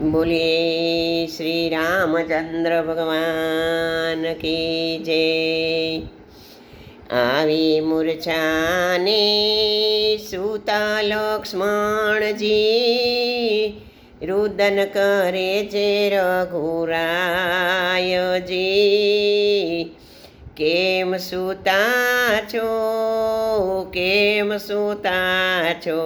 બોલીએ શ્રી રામચંદ્ર ભગવાન કી જય આવી મૂર્છાને સુતા લક્ષ્મણજી રુદન કરે છે રઘુરાયજી કેમ સુતા છો કેમ સુતા છો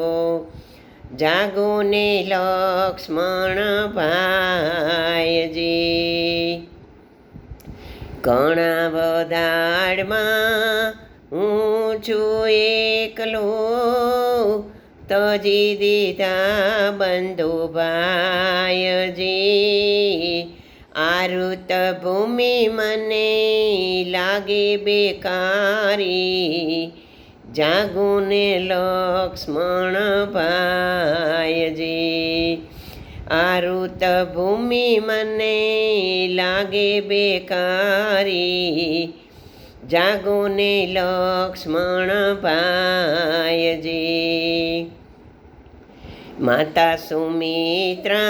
જાગો ને લક્ષ્મણ ભાઈજી. ઘણા બધાડમાં હું છું એકલો, તજી દીધા બંધુ ભાઈજી. આરુત ભૂમિ મને લાગે બેકારી જાગુને લક્ષ્મણ ભાઈજી આરુત ભૂમિ મને લાગે બેકારી. જાગુને લક્ષ્મણ ભાઈજી માતા સુમિત્રા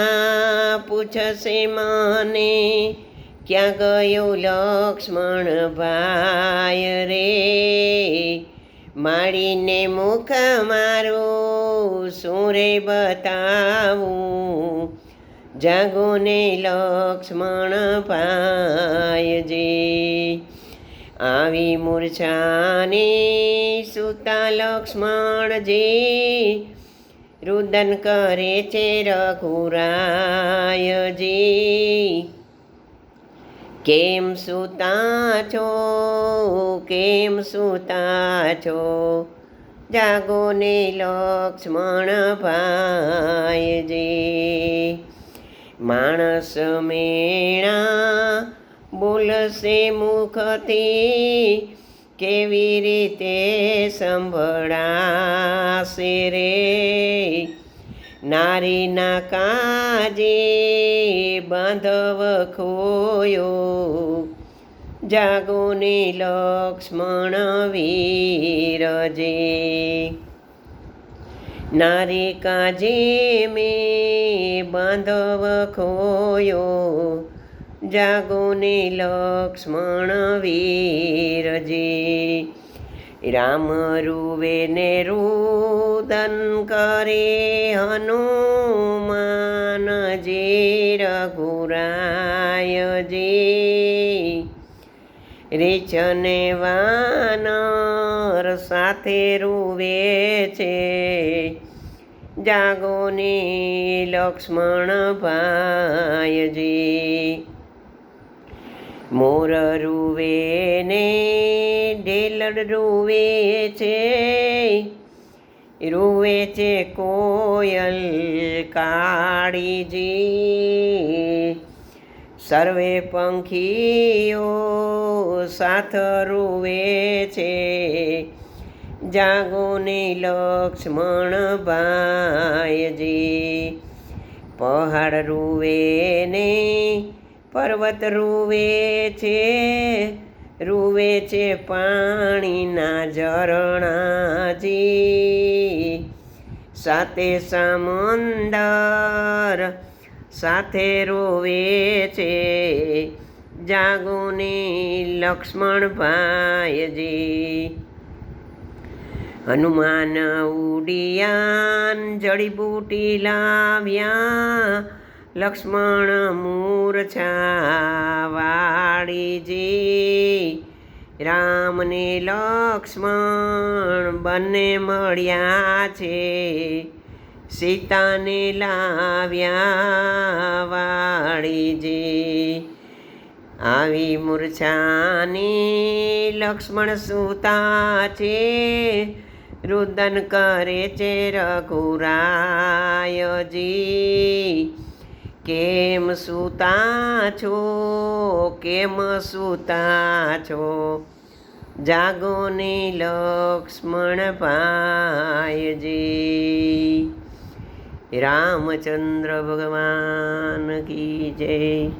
પૂછશે મને, ક્યાં ગયો લક્ષ્મણ ભાઈ રે? માળીને મુખ મારું, સુરે બતાવું. જાગોને લક્ષ્મણ ભાઈજી આવી મૂર્છાને સુતા લક્ષ્મણજી. રુદન કરે છે રઘુરાયજી. કેમ સુતા છો? કેમ સુતા છો? જાગો ને લક્ષ્મણ ભાઈજી. માણસ મેણા બોલશે મુખથી, કેવી રીતે સંભળાશે રે? નારીના કાજે બાંધવ ખોયો. જાગોને લક્ષ્મણ વીરજે. નારી કાજે મેં બાંધવ ખોયો. જાગોને લક્ષ્મણ વીરજે. રામ રૂવે ને રુદન કરે હનુમાન જે રઘુરાય જે. રેચને વાનર સાથે રૂવે છે. જાગોની લક્ષ્મણ ભાઈજી મોર રૂવે ને ઢેલડ રૂવે છે. રૂવે છે કોયલ કાળીજી સર્વે પંખીઓ સાથ રૂવે છે જાગોને લક્ષ્મણ ભાઈજી પહાડ રૂવે ને પર્વત રૂવે છે રૂવે છે પાણીના ઝરણાજી સાથે સમંદર સાથે રોવે છે જાગોની લક્ષ્મણ ભાઈજી હનુમાન ઉડિયાન જડીબૂટી લાવ્યા, લક્ષ્મણ મૂર્છા વાળીજી. રામને લક્ષ્મણ બંને મળ્યા છે. સીતાને લાવ્યા વાળીજી. આવી મૂર્છાની લક્ષ્મણ સૂતા છે. રુદન કરે છે રઘુરાયજી. કેમ સૂતા છો? કેમ સૂતા છો? જાગો ને લક્ષ્મણ ભાઈજી. રામચંદ્ર ભગવાન કી જય.